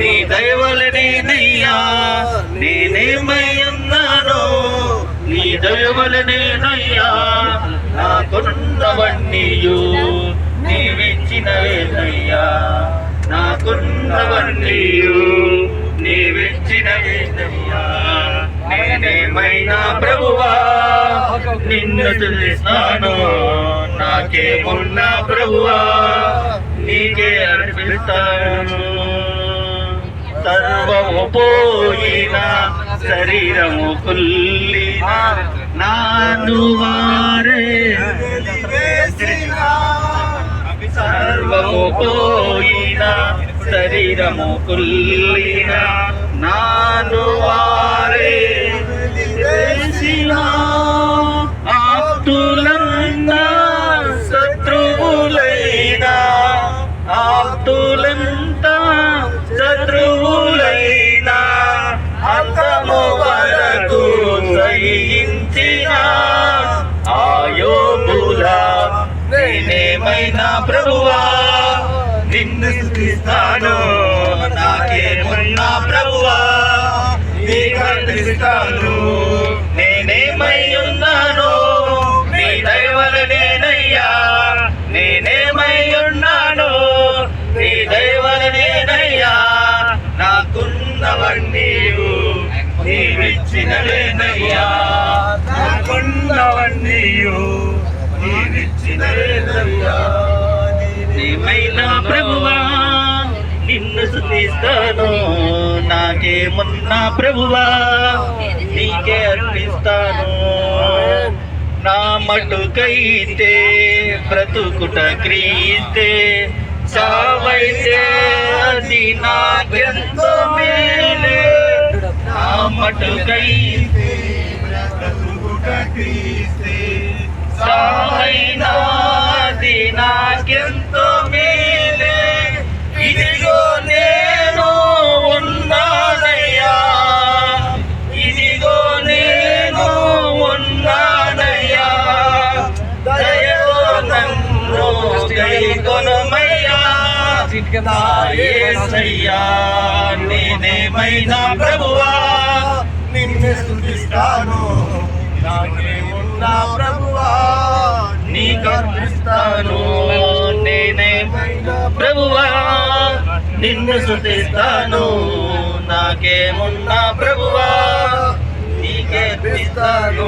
నీ దయవలనేనయ్యా నేనేమై ఉన్నానో నీ దయవలనేనయ్యా నాకున్నవన్నీయు నీవిచ్చినవేనయ్యా నాకున్నవన్నీయు నీవిచ్చినవేనయ్యా నేనేమైనా ప్రభువా నిన్ను చూస్తాను నాకేమున్నా ప్రభువా నీకే అర్పిస్తాను. సర్వము పోయిన శరీరము కుల్లిన నాను వారే. సర్వము పోయిన శరీరము కుల్లిన నాను వారే. ఆప్తులన్నా శత్రువులైనా ఆప్తులంతా శత్రువు అంతము వరకు సహించిన ఆయోబులా నేనేమైనా ప్రభువా నిన్ను స్థిస్తాను నాకేమున్నా ప్రభువా నీ కనిపిస్తాను నీవిచ్చినవేనయ్యా నీమైనా ప్రభువా? నిన్ను స్థుతిస్తాను. నాకేమున్నా ప్రభువా? నీకే అర్పిస్తాను. నా మటుకైతే బ్రతుకుట క్రీస్తే. చావైతే అది నాకెంతో మేలే. నా మటుకైతే బ్రతుకుట క్రీస్తే సాయినాది నాకెంతో మేలే. ఇదిగో నేను ఉన్నానయ్యా. ఇదిగో నేను ఉన్నానయ్యా. దయతో నన్ను కైకొనమయ్యా నాయేసయ్యా నేనేమైనా ప్రభువా? నిన్నే స్థుతిస్తాను ప్రభువా నీకు అర్పిస్తాను నేనేమైనా ప్రభువా నిన్ను శుతిస్తాను నాకేమున్నా ప్రభువా నీకే అర్పిస్తాను